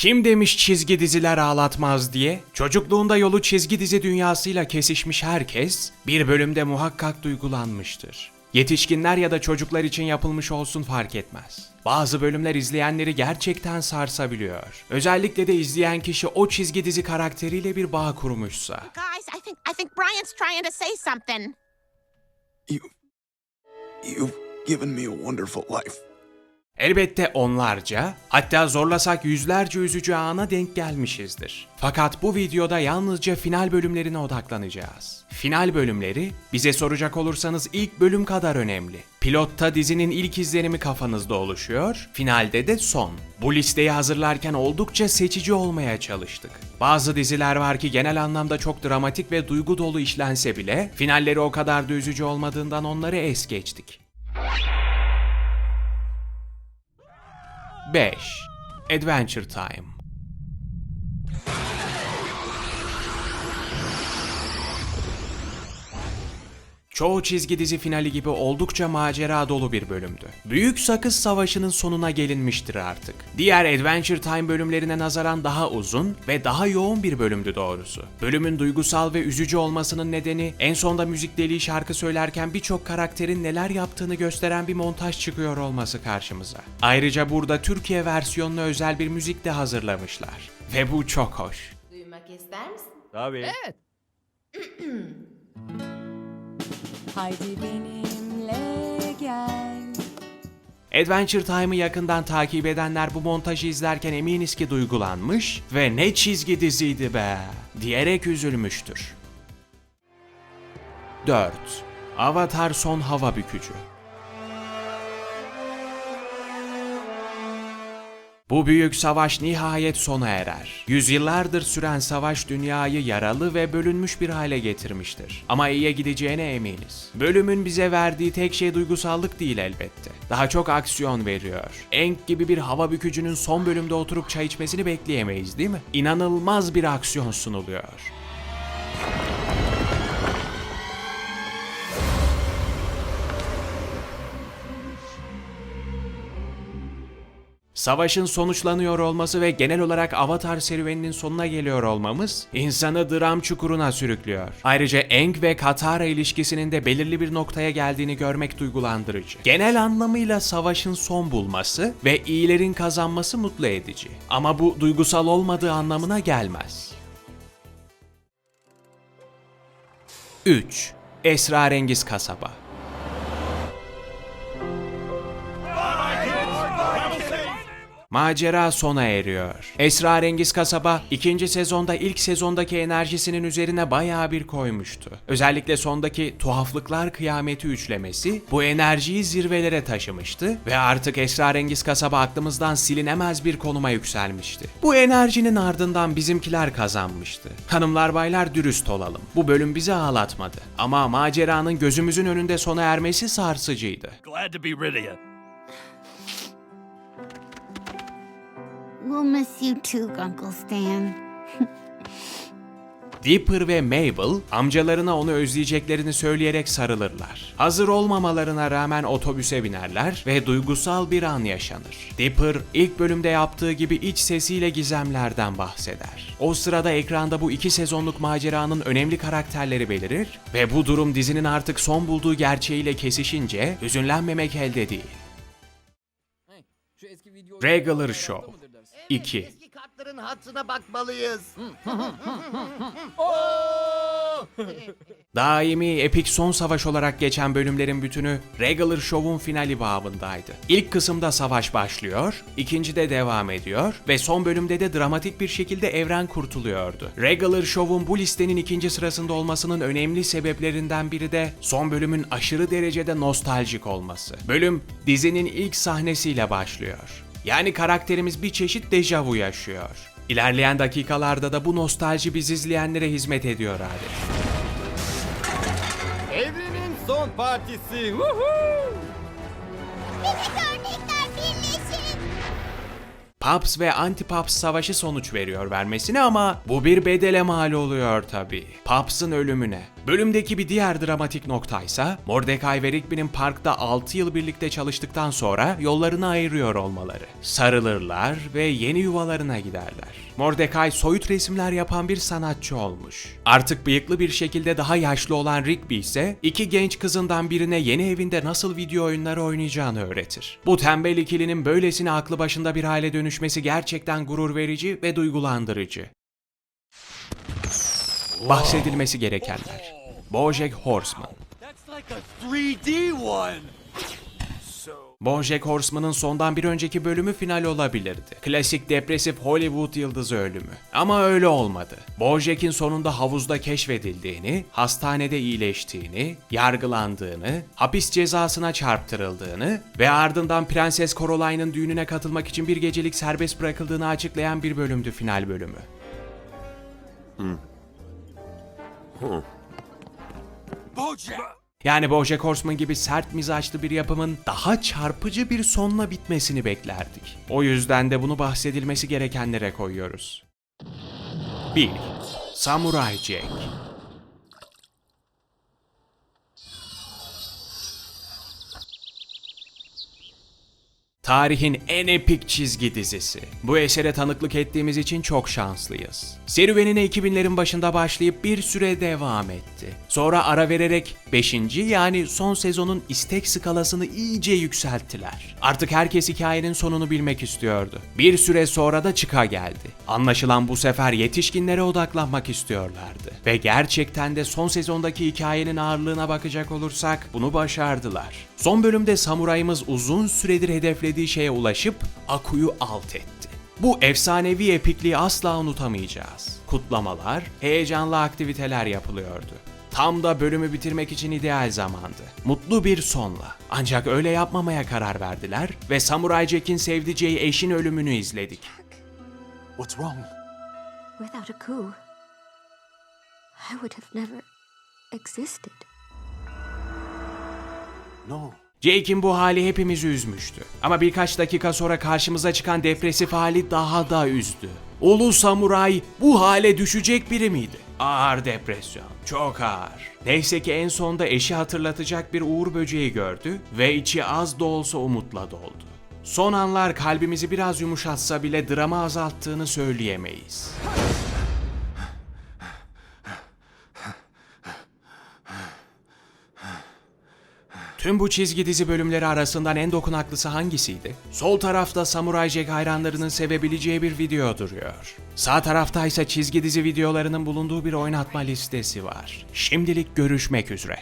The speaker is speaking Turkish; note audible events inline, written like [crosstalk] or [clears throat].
Kim demiş çizgi diziler ağlatmaz diye? Çocukluğunda yolu çizgi dizi dünyasıyla kesişmiş herkes bir bölümde muhakkak duygulanmıştır. Yetişkinler ya da çocuklar için yapılmış olsun fark etmez. Bazı bölümler izleyenleri gerçekten sarsabiliyor. Özellikle de izleyen kişi o çizgi dizi karakteriyle bir bağ kurmuşsa. Guys, I think I think Brian's trying to say something. You, you've given me a wonderful life. Elbette onlarca, hatta zorlasak yüzlerce üzücü ana denk gelmişizdir. Fakat bu videoda yalnızca final bölümlerine odaklanacağız. Final bölümleri, bize soracak olursanız ilk bölüm kadar önemli. Pilotta dizinin ilk izlenimi kafanızda oluşuyor, finalde de son. Bu listeyi hazırlarken oldukça seçici olmaya çalıştık. Bazı diziler var ki genel anlamda çok dramatik ve duygu dolu işlense bile, finalleri o kadar da üzücü olmadığından onları es geçtik. 5. Adventure Time Çoğu çizgi dizi finali gibi oldukça macera dolu bir bölümdü. Büyük Sakız Savaşı'nın sonuna gelinmiştir artık. Diğer Adventure Time bölümlerine nazaran daha uzun ve daha yoğun bir bölümdü doğrusu. Bölümün duygusal ve üzücü olmasının nedeni en sonda müzik deliği şarkı söylerken birçok karakterin neler yaptığını gösteren bir montaj çıkıyor olması karşımıza. Ayrıca burada Türkiye versiyonuna özel bir müzik de hazırlamışlar. Ve bu çok hoş. Duymak ister misin? Tabii. [clears throat] Haydi benimle gel. Adventure Time'ı yakından takip edenler bu montajı izlerken eminiz ki duygulanmış ve ne çizgi diziydi be diyerek üzülmüştür. 4. Avatar Son Hava Bükücü Bu büyük savaş nihayet sona erer. Yüzyıllardır süren savaş dünyayı yaralı ve bölünmüş bir hale getirmiştir. Ama iyiye gideceğine eminiz. Bölümün bize verdiği tek şey duygusallık değil elbette. Daha çok aksiyon veriyor. Enk gibi bir hava bükücünün son bölümde oturup çay içmesini bekleyemeyiz değil mi? İnanılmaz bir aksiyon sunuluyor. Savaşın sonuçlanıyor olması ve genel olarak Avatar serüveninin sonuna geliyor olmamız insanı dram çukuruna sürüklüyor. Ayrıca Aang ve Katara ilişkisinin de belirli bir noktaya geldiğini görmek duygulandırıcı. Genel anlamıyla savaşın son bulması ve iyilerin kazanması mutlu edici. Ama bu duygusal olmadığı anlamına gelmez. 3. Esrarengiz Kasaba Macera sona eriyor. Esrarengiz kasaba ikinci sezonda ilk sezondaki enerjisinin üzerine bayağı bir koymuştu. Özellikle sondaki tuhaflıklar kıyameti üçlemesi bu enerjiyi zirvelere taşımıştı ve artık esrarengiz kasaba aklımızdan silinemez bir konuma yükselmişti. Bu enerjinin ardından bizimkiler kazanmıştı. Hanımlar baylar dürüst olalım. Bu bölüm bizi ağlatmadı. Ama maceranın gözümüzün önünde sona ermesi sarsıcıydı. Glad to be rid of you. We'll miss you too, Uncle Stan. [laughs] Dipper ve Mabel amcalarına onu özleyeceklerini söyleyerek sarılırlar. Hazır olmamalarına rağmen otobüse binerler ve duygusal bir an yaşanır. Dipper ilk bölümde yaptığı gibi iç sesiyle gizemlerden bahseder. O sırada ekranda bu iki sezonluk maceranın önemli karakterleri belirir ve bu durum dizinin artık son bulduğu gerçeğiyle kesişince hüzünlenmemek elde değil. Regular Show 2 Eski kartların hatırına bakmalıyız. [laughs] Daimi epik son savaş olarak geçen bölümlerin bütünü Regular Show'un finali babındaydı. İlk kısımda savaş başlıyor, ikincide devam ediyor ve son bölümde de dramatik bir şekilde evren kurtuluyordu. Regular Show'un bu listenin ikinci sırasında olmasının önemli sebeplerinden biri de son bölümün aşırı derecede nostaljik olması. Bölüm dizinin ilk sahnesiyle başlıyor. Yani karakterimiz bir çeşit dejavu yaşıyor. İlerleyen dakikalarda da bu nostalji biz izleyenlere hizmet ediyor adeta. Evrenin son partisi. Woohoo! Paps ve anti-Paps savaşı sonuç veriyor vermesine ama bu bir bedele mal oluyor tabii. Paps'ın ölümüne. Bölümdeki bir diğer dramatik noktaysa Mordecai ve Rigby'nin parkta 6 yıl birlikte çalıştıktan sonra yollarını ayırıyor olmaları. Sarılırlar ve yeni yuvalarına giderler. Mordecai soyut resimler yapan bir sanatçı olmuş. Artık bıyıklı bir şekilde daha yaşlı olan Rigby ise iki genç kızından birine yeni evinde nasıl video oyunları oynayacağını öğretir. Bu tembel ikilinin böylesine aklı başında bir hale dönüşmesi gerçekten gurur verici ve duygulandırıcı. Bahsedilmesi gerekenler. Bojack Horseman That's like a 3D one. Bojack Horseman'ın sondan bir önceki bölümü final olabilirdi. Klasik depresif Hollywood yıldızı ölümü. Ama öyle olmadı. Bojack'in sonunda havuzda keşfedildiğini, hastanede iyileştiğini, yargılandığını, hapis cezasına çarptırıldığını ve ardından Prenses Caroline'ın düğününe katılmak için bir gecelik serbest bırakıldığını açıklayan bir bölümdü final bölümü. Yani Bojack Horseman gibi sert mizaçlı bir yapımın daha çarpıcı bir sonla bitmesini beklerdik. O yüzden de bunu bahsedilmesi gerekenlere koyuyoruz. 1. Samurai Jack Tarihin en epik çizgi dizisi. Bu esere tanıklık ettiğimiz için çok şanslıyız. Serüvenine 2000'lerin başında başlayıp bir süre devam etti. Sonra ara vererek 5. yani son sezonun istek skalasını iyice yükselttiler. Artık herkes hikayenin sonunu bilmek istiyordu. Bir süre sonra da çıka geldi. Anlaşılan bu sefer yetişkinlere odaklanmak istiyorlardı. Ve gerçekten de son sezondaki hikayenin ağırlığına bakacak olursak bunu başardılar. Son bölümde samurayımız uzun süredir hedeflediği şeye ulaşıp Aku'yu alt etti. Bu efsanevi epikliği asla unutamayacağız. Kutlamalar, heyecanlı aktiviteler yapılıyordu. Tam da bölümü bitirmek için ideal zamandı. Mutlu bir sonla. Ancak öyle yapmamaya karar verdiler ve Samurai Jack'in sevdiceği eşin ölümünü izledik. What's wrong? Without a coup, I would have never existed. No. Jake'in bu hali hepimizi üzmüştü. Ama birkaç dakika sonra karşımıza çıkan depresif hali daha da üzdü. Ulu samuray bu hale düşecek biri miydi? Ağır depresyon, çok ağır. Neyse ki en sonda eşi hatırlatacak bir uğur böceği gördü ve içi az da olsa umutla doldu. Son anlar kalbimizi biraz yumuşatsa bile drama azalttığını söyleyemeyiz. Tüm bu çizgi dizi bölümleri arasından en dokunaklısı hangisiydi? Sol tarafta Samurai Jack hayranlarının sevebileceği bir video duruyor. Sağ tarafta ise çizgi dizi videolarının bulunduğu bir oynatma listesi var. Şimdilik görüşmek üzere.